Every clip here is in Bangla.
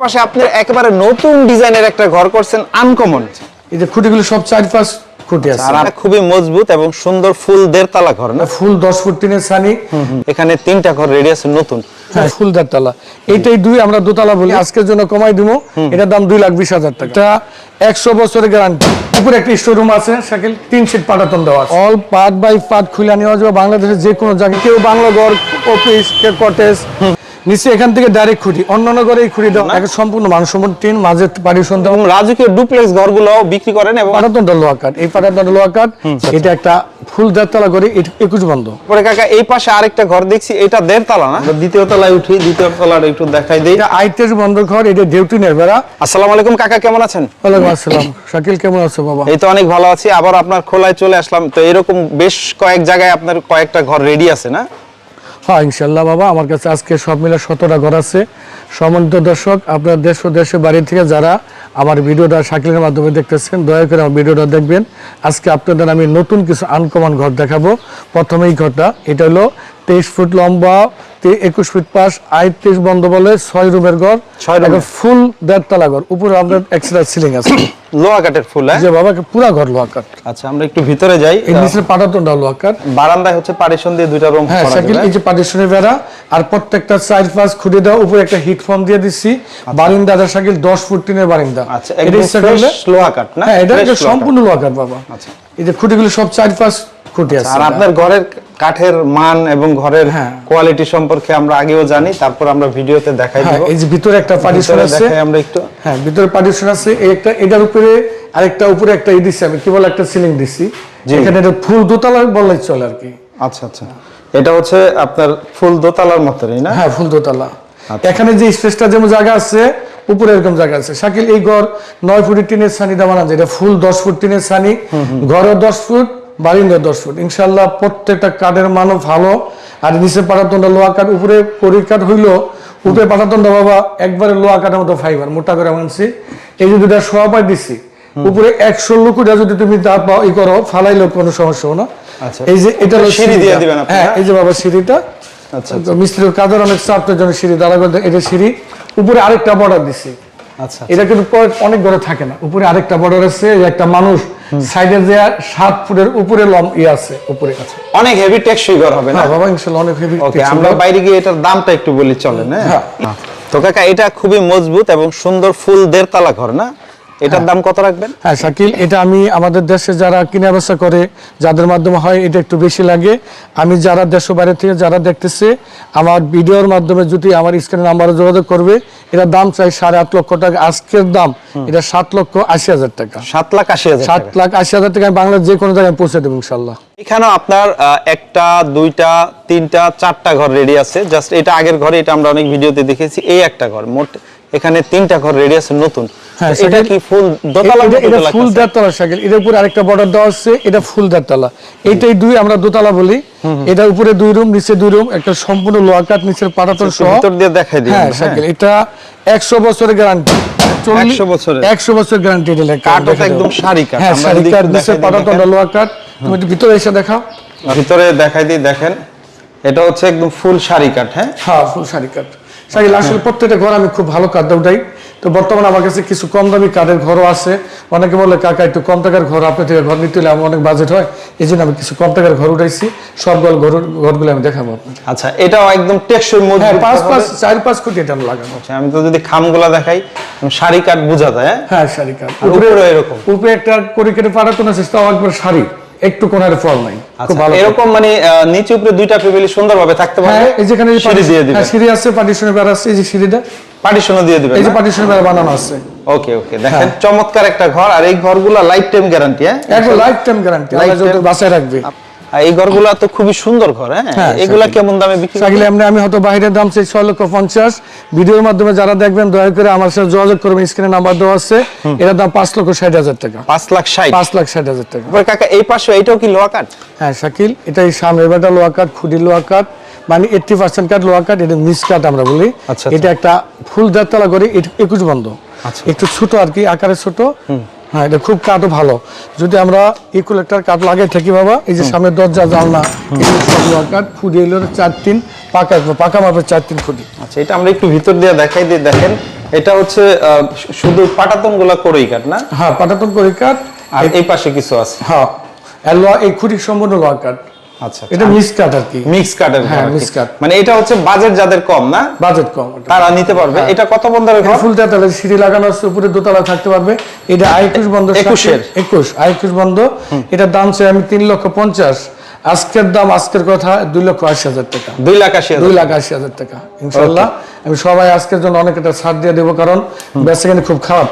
পাশে আপনি একেবারে নতুন ডিজাইনের একটা ঘর করছেন আনকমন এই যে খুঁটিগুলো সব চার পাঁচ খুঁটি আছে। আর খুবই মজবুত এবং সুন্দর ফুল দেড়তলা ঘর না? ফুল দশ ফুট তিনের সানি এখানে তিনটা ঘর রেডি আছে নতুন। হ্যাঁ ফুল দেড়তলা। এইটাই দুই আমরা দোতলা বলি। আজকের জন্য কমাই দিব এটার দাম দুই লাখ বিশ হাজার টাকা। এটা বছরের গ্যারান্টি উপরে একটা স্টোরুম আছে সাইকেল তিন সিট পাটাতন দেওয়া অল পার্ট বাই পার্ট খুলে নেওয়া যাবে। বাংলাদেশের যে কোনো জায়গায় কেউ বাংলা ঘর অফিস কেউ কটেজ নিচে এখান থেকে ডাইরেক্ট খুঁটি। অন্যান্য ঘরে এই খুঁটি দেওয়া একে সম্পূর্ণ টিন মাঝে এবং রাজকীয় ডুপ্লেক্স ঘরগুলো বিক্রি করেন এবং পাটাতনটা লোয়া কাঠ। এই পাটাতনটা কাঠ এটা একটা ফুল দেড়তলা করে একুশ বন্ধ। পরে কাকা এই পাশে আরেকটা ঘর দেখছি এটা দেড়তলা না? দ্বিতীয় তলায় উঠি দ্বিতীয় তলার একটু দেখাই দিই। আইটের বন্ধ ঘর এটা বেড়া। আসসালামু আলাইকুম কাকা কেমন আছেন? ওয়ালাইকুম আসসালাম। শাকিল কেমন আছো বাবা? এই তো অনেক ভালো আছি আবার আপনার খোলায় চলে আসলাম। তো এরকম বেশ কয়েক জায়গায় আপনার কয়েকটা ঘর রেডি আছে না? হ্যাঁ ইনশাল্লাহ বাবা, আমার কাছে আজকে সব মিলে সতেরোটা ঘর আছে। সমন্ত দর্শক, আপনার দেশ ও দেশের বাড়ি থেকে যারা আমার ভিডিওটা শাকিলের মাধ্যমে দেখতেছেন, দয়া করে আমার ভিডিওটা দেখবেন। আজকে আপনাদের আমি নতুন কিছু আনকমন ঘর দেখাবো। প্রথমেই ঘরটা, এটা হলো তেইশ ফুট লম্বা একুশ ফিট পাশ আটত্রিশ বন্ধ বলে ছয় রুমের ঘর। ফুল দেড়তলা ঘর উপরে আপনার এক্সট্রা সিলিং আছে। লোহা কাঠের ফুল হ্যাঁ? যে বাবা পুরা ঘর লোহা কাঠ। আচ্ছা আমরা একটু ভিতরে যাই। এই নিচের পাটাতনটা লোহা কাঠ। বারান্দায় হচ্ছে পারিশন দিয়ে দুইটা রুম হ্যাঁ শাকিল এই যে পার্টিশনের বেড়া আর প্রত্যেকটা চার পাঁচ খুঁড়ে দেওয়া উপরে একটা হিট ফর্ম দিয়ে দিচ্ছি বারিন্দা দা শাকিল দশ ফুট টিনের বারিন্দা। আচ্ছা এটা লোহা কাঠ না? হ্যাঁ এটা একটা লোহা কাঠ। বাবা। আচ্ছা। এই যে খুঁটিগুলো সব চার পাঁচ খুঁটি আছে। আর আপনার ঘরের কাঠের মান এবং ঘরের হ্যাঁ। কোয়ালিটি সম্পর্কে আমরা আগেও জানি তারপর আমরা ভিডিওতে দেখাই হ্যাঁ দেব। এই যে ভিতরে একটা পার্টিশন আছে। দেখাই আমরা একটু। হ্যাঁ ভিতরে পার্টিশন আছে। এই একটা এটার উপরে আরেকটা উপরে একটা ই দিচ্ছি আমি কি বলে একটা সিলিং দিচ্ছি জি। এখানে এটা ফুল দোতলা বললে চলে আর কি। আচ্ছা আচ্ছা। এটা হচ্ছে আপনার ফুল দোতলার মতনই না? হ্যাঁ ফুল দোতলা। আচ্ছা। এখানে যে স্পেসটা যেমন জায়গা আছে উপরে এরকম জায়গা আছে। শাকিল এই ঘর নয় ফুটের টিনের সানি দেওয়া না এটা ফুল দশ ফুট টিনের সানি ঘরের দশ ফুট বারিন্দার দশ ফুট ইনশাল্লাহ প্রত্যেকটা কাঠের মানও ভালো। আর নিচে পাটাতনটা লোহা কাঠ উপরে কড়ির কাঠ হইল উপরে পাটাতনটা বাবা একবারে লোহা কাঠের মতো ফাইবার মোটা করে মানছি এই যে দুটা সোয়া পাই দিচ্ছি উপরে একশো লুকুটা যদি তুমি তা পাও ই করো ফালাইলেও কোনো সমস্যা হবে না। আচ্ছা। এই যে এটা সিঁড়ি দিয়ে সিঁড়িটা। দিবেন হ্যাঁ এই যে বাবা সিঁড়িটা। আচ্ছা তো মিস্ত্রির কাজের অনেক চাপের জন্য সিঁড়ি দাঁড়া করতে এটা সিঁড়ি। উপরে আরেকটা বর্ডার দিছি। আচ্ছা এটা কিন্তু অনেক ঘরে থাকে না। উপরে আরেকটা বর্ডার আছে একটা মানুষ সাইডে যে সাত ফুটের উপরে লম ই আছে উপরে আছে। অনেক হেভি টেকসই ঘর হবে না? হ্যাঁ বাবা ইনশাআল্লাহ অনেক হেভি ওকে আমরা বাইরে গিয়ে এটার দামটা একটু বলি চলেন হ্যাঁ। তো কাকা এটা খুবই মজবুত এবং সুন্দর ফুল দেড়তলা ঘর না? এটার দাম কত রাখবেন? হ্যাঁ শাকিল এটা আমি আমাদের দেশে যারা কিনা বেচা করে যাদের মাধ্যমে হয় এটা একটু বেশি লাগে। আমি যারা দেশ বাইরে থেকে যারা দেখতেছে আমার ভিডিওর মাধ্যমে যদি আমার স্ক্রিনে নাম্বারে যোগাযোগ করবে এটা দাম চাই সাড়ে আট লক্ষ টাকা। আজকের দাম এটা সাত লক্ষ আশি হাজার টাকা। সাত লাখ আশি হাজার সাত টাকা। লাখ আশি হাজার টাকা আমি বাংলার যে কোনো জায়গায় পৌঁছে দেবো ইনশাল্লাহ এখানেও আপনার একটা দুইটা তিনটা চারটা ঘর রেডি আছে। জাস্ট এটা আগের ঘরে এটা আমরা অনেক ভিডিওতে দেখেছি। এই একটা ঘর মোট এখানে তিনটা ঘর রেডি আছে নতুন। হ্যাঁ, এটা কি ফুল দোতলা এটা- এটা দোতলা ফুল লাগতেছে? দেড়তলা সাইকেল এটার উপরে আরেকটা বর্ডার দেওয়া আছে এটা ফুল দেড়তলা এইটাই দুই আমরা দোতলা বলি। এটা উপরে দুই রুম নিচে দুই রুম একটা সম্পূর্ণ লোহা কাঠ নিচের পাটাতন সহ। ভিতর দিয়ে দেখাই দিবেন। হ্যাঁ। সাইকেল এটা একশো বছরের গ্যারান্টি 100 বছরের? একশো বছর গ্যারান্টি এটা একদম সারি কাঠ। হ্যাঁ আমরা সারি নিচের। লোহা তুমি ভিতরে এসে দেখাও। ভিতরে দেখাই দিই দেখেন। এটা হচ্ছে একদম ফুল শাড়ি কাঠ হ্যাঁ? হ্যাঁ ফুল শাড়ি কাঠ সাইকেল আসলে প্রত্যেকটা ঘর আমি খুব ভালো কাঠ উঠাই। তো বর্তমানে আমার কাছে কিছু কম দামি কাঠের ঘরও আছে। অনেকে বলে কাকা একটু কম টাকার ঘর আপনার থেকে ঘর নিতে হলে আমার অনেক বাজেট হয়। এই জন্য আমি কিছু কম টাকার ঘর উঠাইছি। সব ঘর ঘর ঘরগুলো আমি দেখাবো আচ্ছা এটাও একদম টেকসই হ্যাঁ পাঁচ। পাঁচ চার পাঁচ কোটি এটা আমি লাগানো আচ্ছা, আমি তো যদি খামগুলা দেখাই শাড়ি কাঠ বোঝা যায় হ্যাঁ? হ্যাঁ শাড়ি কাঠ। আর উপরেও এরকম। উপরে একটা করে কেটে পাঠাতো না চেষ্টা একবার শাড়ি। একটু কোনারে ফল নাই। খুব আচ্ছা, ভালো এরকম মানে নিচে উপরে দুইটা ফ্যামিলি সুন্দরভাবে থাকতে পারবে হ্যাঁ এই যেখানে সিঁড়ি দিয়ে দিবেন। হ্যাঁ, সিঁড়ি আছে পার্টিশনের বেড়া আছে এই যে সিঁড়িটা। পার্টিশনও দিয়ে দিবেন এই যে পার্টিশনের বেড়া বানানো আছে। ওকে ওকে দেখেন চমৎকার একটা ঘর। আর এই ঘরগুলো লাইফ টাইম গ্যারান্টি হ্যাঁ? একদম লাইফ টাইম গ্যারান্টি আমরা যত বাঁচায় রাখবে। এই ঘরগুলা তো খুবই সুন্দর ঘর হ্যাঁ? হ্যাঁ, এগুলা কেমন দামে বিক্রি সাকিলে এমনি আমি হয়তো বাইরের দাম চাই ছয় লক্ষ পঞ্চাশ। ভিডিওর মাধ্যমে যারা দেখবেন দয়া করে আমার সাথে যোগাযোগ করবেন স্ক্রিনে নাম্বার দেওয়া আছে। এটার দাম পাঁচ লক্ষ ষাট হাজার টাকা। পাঁচ লাখ ষাট। পাঁচ লাখ ষাট হাজার টাকা। কাকা এই পাশে এইটাও কি লোহা কাঠ? হ্যাঁ শাকিল এটা এই সামনের বেটা লোহা কাঠ খুঁটি লোহা কাঠ। মানে এইটটি পার্সেন্ট কাঠ লোহা কাঠ এটা মিস কাঠ আমরা বলি। আচ্ছা, এটা একটা ফুল দেড়তলা করে একুশ বন্ধ। আচ্ছা। একটু ছোট আর কি আকারে ছোট। হ্যাঁ এটা খুব কাঠও ভালো। যদি আমরা ইকুলেক্টার কাঠ লাগে থাকি বাবা এই যে সামনের দরজা জানলা না কাঠ ফুটি এলো চার তিন পাকা পাকা মাপের চার তিন ফুটি আচ্ছা এটা আমরা একটু ভিতর দিয়ে দেখাই দিয়ে দেখেন। এটা হচ্ছে আহ, শুধু পাটাতনগুলা করেই কাঠ না? হ্যাঁ পাটাতন করেই কাঠ আর এই পাশে কিছু আছে। হ্যাঁ এই খুঁটি সম্পূর্ণ লোহা কাঠ। আচ্ছা এটা মিস কাঠ আর কি। মিক্স কাটের হ্যাঁ, mix cut। মানে এটা হচ্ছে বাজেট যাদের কম না? বাজেট কম তারা নিতে পারবে। হ্যাঁ। এটা কত বন্ধের ঘর? ফুল তেতালে সিঁড়ি লাগানো আছে উপরে দোতলা থাকতে পারবে। এটা বন্ধ বন্ধ। এটার দাম চাই আমি লক্ষ পঞ্চাশ। আজকের দাম আজকের কথা দুই লক্ষ আশি হাজার টাকা। দুই লাখ আশি দুই লাখ আশি হাজার টাকা ইনশাল্লাহ আমি সবাই আজকের জন্য অনেক একটা ছাড় দিয়ে দেবো কারণ বেসিক্যালি খুব খারাপ।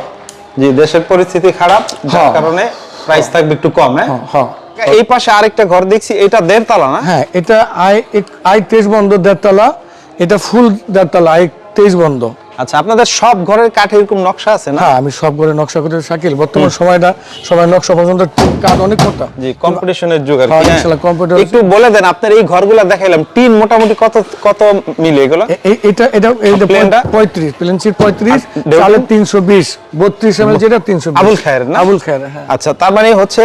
জি দেশের পরিস্থিতি খারাপ যার হ্যাঁ। কারণে প্রাইস থাকবে একটু কম হ্যাঁ? হ্যাঁ, হ্যাঁ। এই পাশে আরেকটা ঘর দেখছি, এটা দেড়তলা না? হ্যাঁ এটা আই আই তেইশ বন্ধ দেড়তলা, এটা ফুল দেড়তলা, আই তেইশ বন্ধ। আচ্ছা আপনাদের সব ঘরের কাঠে এরকম নকশা আছে না হ্যাঁ আমি সব করে নকশা করে শাকিল বর্তমান সময়টা সবাই নকশা পর্যন্ত কাজ অনেক কথা জি কম্পিটিশনের যুগ আর হ্যাঁ, কি হ্যাঁ। ইনশাল্লাহ, একটু বলে দেন আপনার এই ঘরগুলা দেখাইলাম টিন মোটামুটি কত কত মিলে এগুলো এটা এটা এটা প্লেনটা? পঁয়ত্রিশ প্লেন সিট পঁয়ত্রিশ আর দেউল? চালের তিনশো বিশ বত্রিশ এম যেটা তিনশো আবুল খায়ের না? আবুল খায়ের হ্যাঁ আচ্ছা তার মানে হচ্ছে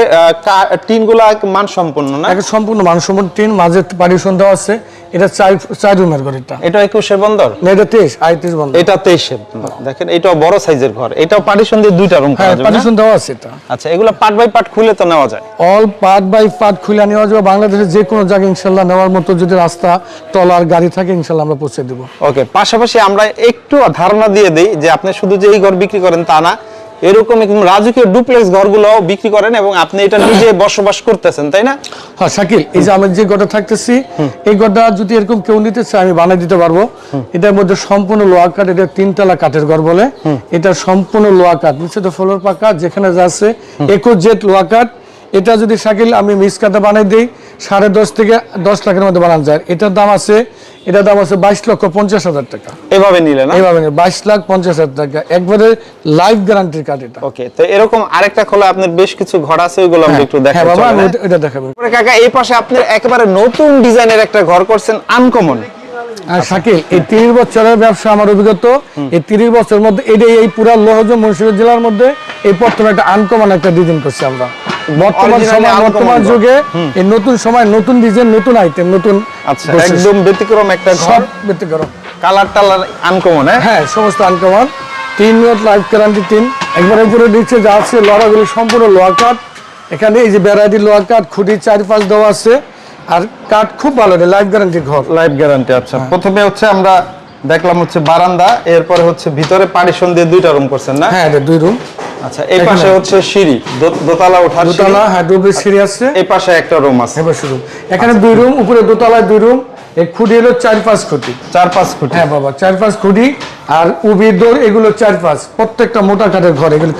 টিনগুলা মান সম্পূর্ণ না সম্পূর্ণ মানসম্পন্ন টিন মাঝে পারিশন দেওয়া আছে এটা চার চার রুমের ঘর এটা। এটা বন্দর? না, এটা তেইশ আই তেইশ বন্ধ এটা দেখেন এটাও বড় সাইজের ঘর। এটাও পার্টিশন দিয়ে দুইটা রুম হ্যাঁ করা যাবে না? পারিশন দেওয়া আছে এটা। আচ্ছা এগুলো পার্ট বাই পার্ট খুলে তো নেওয়া যায়? অল পার্ট বাই পার্ট খুলে নেওয়া যাবে। বাংলাদেশের যে কোনো জায়গায় ইনশাল্লাহ নেওয়ার মতো যদি রাস্তা টলার গাড়ি থাকে ইনশাল্লাহ আমরা পৌঁছে দেবো। ওকে পাশাপাশি আমরা একটু ধারণা দিয়ে দিই যে আপনি শুধু যে এই ঘর বিক্রি করেন তা না এরকম একদম রাজকীয় ডুপ্লেক্স ঘরগুলো বিক্রি করেন এবং আপনি এটা নিজে বসবাস করতেছেন তাই না? হ্যাঁ শাকিল এই যে আমি যে গড়টা থাকতেছি এই গড়টা যদি এরকম কেউ নিতে চায় আমি বানিয়ে দিতে পারব। এটার মধ্যে সম্পূর্ণ লোহা কাঠ এটা তিনতলা কাঠের ঘর বলে। এটা সম্পূর্ণ লোহা কাঠ নিচে তো ফ্লোর পাকা যেখানে যাচ্ছে একুশ জেট লোহা কাঠ। এটা যদি শাকিল আমি মিস কাঠে বানাই দিই সাড়ে দশ থেকে দশ লাখের মধ্যে বানানো যায়। এটার দাম আছে এটার দাম আছে বাইশ লক্ষ পঞ্চাশ হাজার টাকা। এভাবে নিলে না? এইভাবে বাইশ লাখ পঞ্চাশ হাজার টাকা। একবারে লাইফ গ্যারান্টির কাঠ এটা। ওকে তো এরকম আরেকটা খোলা আপনার বেশ কিছু ঘর আছে ওইগুলো আমরা একটু হ্যাঁ দেখাই বাবা আমি এটা দেখাবো হ্যাঁ? কাকা এই পাশে আপনি একেবারে নতুন ডিজাইনের একটা ঘর করছেন আনকমন আর শাকিল এই তিরিশ বছরের ব্যবসা আমার অভিজ্ঞতা। এই তিরিশ বছরের মধ্যে এটা এই পুরা লোহজ মুন্সিগঞ্জ জেলার মধ্যে এই প্রথমে একটা আনকমন একটা ডিজাইন করছি আমরা। বর্তমান সময় বর্তমান যুগে এই নতুন সময় নতুন ডিজাইন নতুন আইটেম নতুন আচ্ছা একদম ব্যতিক্রম একটা ঘর। ব্যক্তি কালার টালার আনকমন হ্যাঁ? হ্যাঁ সমস্ত আনকমন তিন মিনিট গ্যারান্টি তিন। একবার উপরে নিচে যা আছে লড়াগুলি সম্পূর্ণ কাঠ এখানে এই যে লোহা কাঠ খুঁটি চার পাঁচ দেওয়া আছে। আর কাঠ খুব ভালো লাইফ গ্যারান্টির ঘর। লাইফ গ্যারান্টি আচ্ছা। হ্যাঁ। প্রথমে হচ্ছে আমরা দেখলাম হচ্ছে বারান্দা এরপরে হচ্ছে ভিতরে পার্টিশন দিয়ে দুইটা রুম করছেন না? হ্যাঁ দুই রুম আচ্ছা এই পাশে হচ্ছে সিঁড়ি। দোতলা ওঠার দোতলা হ্যাঁ ডুবলি সিঁড়ি আছে। এই পাশে একটা রুম আছে। এবার শুরু এখানে দুই রুম উপরে দোতলায় দুই রুম এই খুঁটি হলো চার পাঁচ খুঁটি। চার পাঁচ ফুট হ্যাঁ বাবা চার পাঁচ খুঁটি। আর উবি দৌড় এগুলো চার পাঁচ। প্রত্যেকটা মোটা কাঠের ঘর এগুলো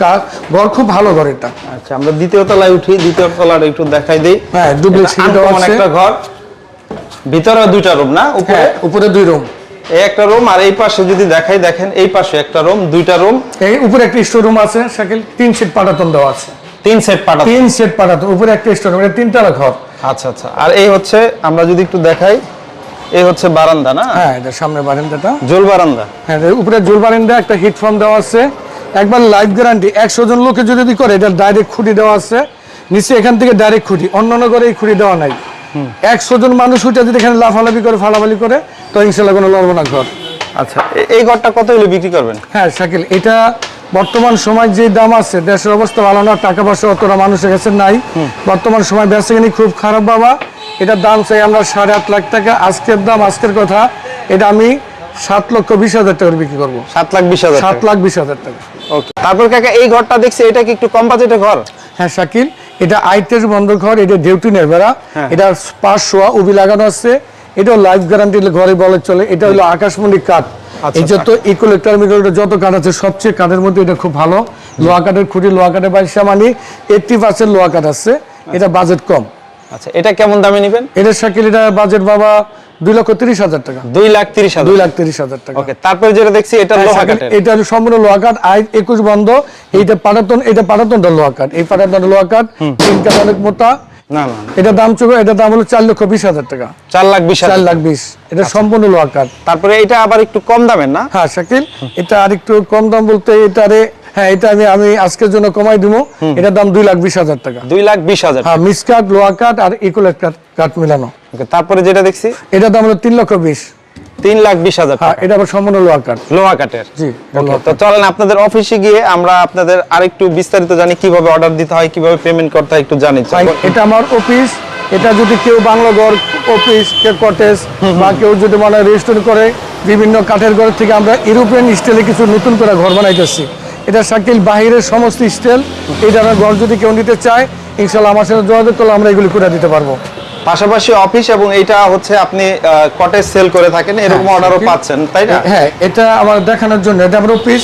ঘর খুব ভালো ঘর এটা। আচ্ছা আমরা দ্বিতীয় তলায় উঠি। দ্বিতীয় তলাটা একটু দেখাই দিই। হ্যাঁ ডুবলি সিঁড়ি একটা ঘর। ভিতরে দুইটা রুম না? উপরে? হ্যাঁ উপরে দুই রুম এই একটা রুম আর এই পাশে যদি দেখাই দেখেন এই পাশে একটা রুম দুইটা রুম। এই উপরে একটা স্টোর রুম আছে তিন সেট পাটাতন দেওয়া আছে। তিন সেট পাটা তিন সেট পাটাতন উপরে একটা স্টোর রুম এটা ঘর। আচ্ছা আচ্ছা। আর এই হচ্ছে আমরা যদি একটু দেখাই এই হচ্ছে বারান্দা না? হ্যাঁ এটা সামনে বারান্দাটা। জোল বারান্দা। হ্যাঁ উপরে জোর বারিন্দা একটা হিট ফর্ম দেওয়া আছে। একবার লাইফ গ্যারান্টি একশো জন লোকে যদি করে এটা ডাইরেক্ট খুঁটি দেওয়া আছে। নিচে এখান থেকে ডাইরেক্ট খুঁটি অন্য অন্য করে এই খুঁটি দেওয়া নাই। একশো জন মানুষ উঠে যদি এখানে লাফালাফি করে ফালাফালি করে তো ইনশাল্লাহ কোনো লড়বো না ঘর। আচ্ছা এই ঘরটা কত হলে বিক্রি করবেন? হ্যাঁ শাকিল এটা বর্তমান সময় যে দাম আছে দেশের অবস্থা ভালো না টাকা পয়সা অতটা মানুষের কাছে নাই। বর্তমান সময় বেচাকিনি খুব খারাপ বাবা। এটার দাম চাই আমরা সাড়ে আট লাখ টাকা। আজকের দাম আজকের কথা এটা আমি সাত লক্ষ বিশ হাজার টাকা বিক্রি করব। সাত লাখ বিশ হাজার সাত লাখ বিশ হাজার টাকা। ওকে তারপর কাকা এই ঘরটা দেখছি এটা কি একটু কম বাজেটের ঘর? হ্যাঁ শাকিল এটা আইটের বন্ধ ঘর এটা ডিউটিনের বেড়া হ্যাঁ। এটা পাশ শোয়া উবি লাগানো আছে। এটা লাইফ গ্যারান্টি ঘরে বলে চলে। এটা হলো আকাশমণি কাঠ। আচ্ছা, এই যত ইকোলেক্টার মিকোলেক্টার যত কাঠ আছে সবচেয়ে কাঠের মধ্যে এটা খুব ভালো। লোহা কাঠের খুঁটি লোহা কাঠের বাইশা মানে এইটটি পার্সেন্ট লোহা কাঠ আছে। এটা বাজেট কম। আচ্ছা এটা কেমন দামে নেবেন? এটা শাকিল এটা বাজেট বাবা দুই লক্ষ তিরিশ হাজার টাকা। দুই লাখ তিরিশ হাজার। দুই লাখ তিরিশ হাজার টাকা। ওকে তারপরে যেটা দেখছি এটা হ্যাঁ, লোহা এটা সম্পূর্ণ লোহা কাঠ আই একুশ বন্ধ এইটা পাটাতন এটা পাটাতনটা লোহা কাঠ। এই পাটাতনটা লোহা কাঠ তিন কাঠ অনেক মোটা। না না। এটা দাম চোখে এটা দাম হলো চার লক্ষ বিশ হাজার টাকা। চার লাখ বিশ চার লাখ বিশ। এটা সম্পূর্ণ লোহা কাঠ। তারপরে এটা আবার একটু কম দামের না? হ্যাঁ শাকিল এটা আর একটু কম দাম বলতে এটারে হ্যাঁ এটা আমি আমি আজকের জন্য কমাই দিব। এটার দাম দুই লাখ বিশ হাজার টাকা। দুই লাখ বিশ হাজার হ্যাঁ মিস কাঠ লোহা কাঠ আর ইকোলেট কাঠ কাঠ মিলানো। তারপরে যেটা দেখছি? এটার দাম হলো তিন লক্ষ বিশ। তিন লাখ বিশ হাজার হ্যাঁ এটা আবার সম্পূর্ণ লোহার কাঠ লোহা কাঠের জি তো চলেন আপনাদের অফিসে গিয়ে আমরা আপনাদের আরেকটু বিস্তারিত জানি কীভাবে অর্ডার দিতে হয় কীভাবে পেমেন্ট করতে হয় একটু জানি। এটা আমার অফিস এটা যদি কেউ বাংলা ঘর অফিস কেউ কটেজ বা কেউ যদি মানে রেজিস্ট্রেশন করে বিভিন্ন কাঠের ঘর থেকে আমরা ইউরোপিয়ান স্টাইলে কিছু নতুন করে ঘর বানাইতেছি। এটা শাকিল বাহিরের সমস্ত স্টাইল এটা আমার ঘর যদি কেউ নিতে চায় ইনশাল্লাহ আমার সাথে যোগাযোগ করলে আমরা এগুলি করে দিতে পারব। পাশাপাশি অফিস এবং এইটা হচ্ছে আপনি কটেজ সেল করে থাকেন এরকম অর্ডারও পাচ্ছেন তাই না? হ্যাঁ এটা আমার দেখানোর জন্য এটা আমার অফিস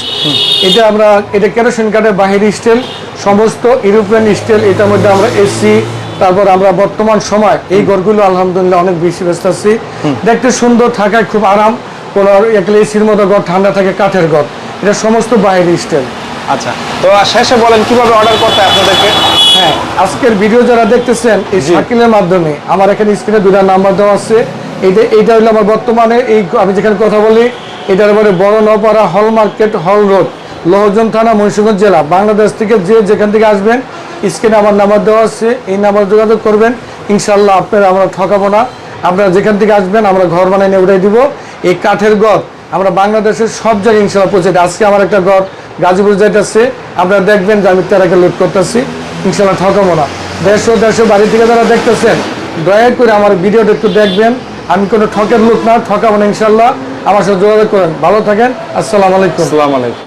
এটা আমরা এটা কেরোসিন কাঠের বাহির স্টাইল সমস্ত ইউরোপিয়ান স্টাইল এটার মধ্যে আমরা এসি তারপর আমরা বর্তমান সময় এই ঘরগুলো আলহামদুলিল্লাহ অনেক বেশি ব্যস্ত আছি। দেখতে সুন্দর থাকায় খুব আরাম কোনো এসির মতো ঘর ঠান্ডা থাকে কাঠের ঘর এটা সমস্ত বাহির স্টাইল আচ্ছা তো আর শেষে বলেন কীভাবে অর্ডার করতে আপনাদেরকে? হ্যাঁ আজকের ভিডিও যারা দেখতেছেন এই শাকিলের মাধ্যমে আমার এখানে স্ক্রিনে দুটা নাম্বার দেওয়া আছে। এইটা এইটা হলো আমার বর্তমানে এই আমি যেখানে কথা বলি এটার পরে বড় নপাড়া হল মার্কেট হল রোড লোহজন থানা মহিষগঞ্জ জেলা। বাংলাদেশ থেকে যে যেখান থেকে আসবেন স্ক্রিনে আমার নাম্বার দেওয়া আছে। এই নাম্বার যোগাযোগ করবেন। ইনশাল্লাহ আপনারা আমরা ঠকাবো না। আপনারা যেখান থেকে আসবেন আমরা ঘর বানাই নিয়ে উঠাই দিব। এই কাঠের ঘর আমরা বাংলাদেশের সব জায়গায় ইনশাল্লাহ পৌঁছে। আজকে আমার একটা ঘর গাজীপুর যাইতেছে। আপনারা দেখবেন যে আমি তেরাকে লোড করতেছি। ইনশাল্লাহ ঠকাবো না। দেশ ও দেড়শো বাড়ি থেকে যারা দেখতেছেন, দয়া করে আমার ভিডিওটা একটু দেখবেন। আমি কোনো ঠকের লোক না, ঠকাবো না ইনশাল্লাহ। আমার সাথে যোগাযোগ করেন। ভালো থাকেন। আসসালামু আলাইকুম। আসসালামু আলাইকুম।